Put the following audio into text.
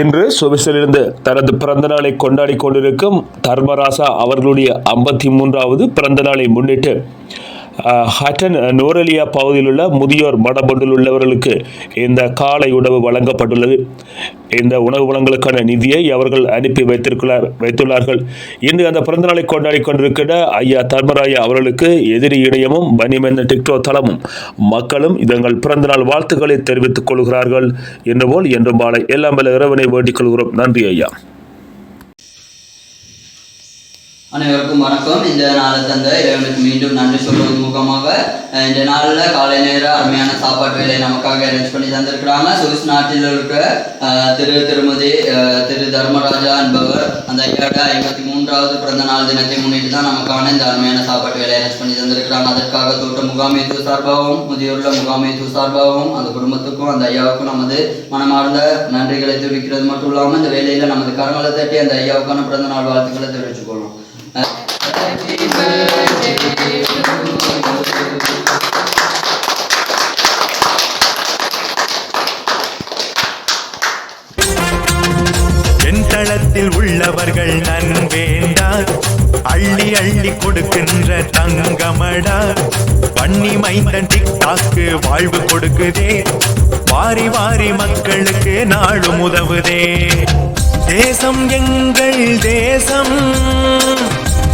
இன்று சுவிஸிலிருந்து தனது பிறந்த நாளை கொண்டாடி கொண்டிருக்கும் தர்மராசா அவர்களுடைய ஐம்பத்தி மூன்றாவது பிறந்த நாளை முன்னிட்டு ஹட்டன் நூரலியா பகுதியில் உள்ள முதியோர் மடபொண்டில் உள்ளவர்களுக்கு இந்த காலை உணவு வழங்கப்பட்டுள்ளது. இந்த உணவு வளங்களுக்கான நிதியை அவர்கள் அனுப்பி வைத்திருக்கிறார் வைத்துள்ளார்கள். இன்று அந்த பிறந்த நாளை கொண்டாடி கொண்டிருக்கிற ஐயா தர்மராயா அவர்களுக்கு எதிரி இணையமும் பனிமென்ன டிக்டோ தளமும் மக்களும் இதங்கள் பிறந்தநாள் வாழ்த்துக்களை தெரிவித்துக் கொள்கிறார்கள். என்று போல் என்றும் மாலை எல்லாம் வல்ல இறைவனை வேண்டிக் கொள்கிறோம். நன்றி ஐயா. அனைவருக்கும் வணக்கம். இந்த நாளை தந்த இறைவனுக்கு மீண்டும் நன்றி சொல்வது முகமாக இந்த நாளில் காலை நேர அருமையான சாப்பாட்டு வேலையை நமக்காக அரேஞ்ச் பண்ணி தந்திருக்கிறாங்க. சுவிஸ் நாட்டில் இருக்க திரு திருமதி திரு தர்மராஜா என்பவர் அந்த ஐயாட ஐம்பத்தி மூன்றாவது பிறந்த நாள் தினத்தை முன்னிட்டு தான் நமக்கான இந்த அருமையான சாப்பாட்டு வேலையை அரேஞ்ச் பண்ணி தந்திருக்கிறாங்க. அதற்காக தோட்ட முகாமைத்துவ சார்பாகவும் முதியோருள்ள முகாமைத்துவ சார்பாகவும் அந்த குடும்பத்துக்கும் அந்த ஐயாவுக்கும் நமது மனமார்ந்த நன்றிகளை தெரிவிக்கிறது. மட்டும் இல்லாமல் இந்த வேலையில் நமது கரங்களை தட்டி அந்த ஐயாவுக்கான பிறந்த நாள் வாழ்த்துக்களை தெரிவித்துக் தளத்தில் உள்ளவர்கள் நன்வேண்டா அள்ளி அள்ளி கொடுக்கின்ற தங்கமடா. வன்னி மைந்தன் டிக்டாக்கு வாழ்வு கொடுக்குதே. வாரி வாரி மக்களுக்கு நாடும் உதவுதே. தேசம் எங்கள் தேசம்.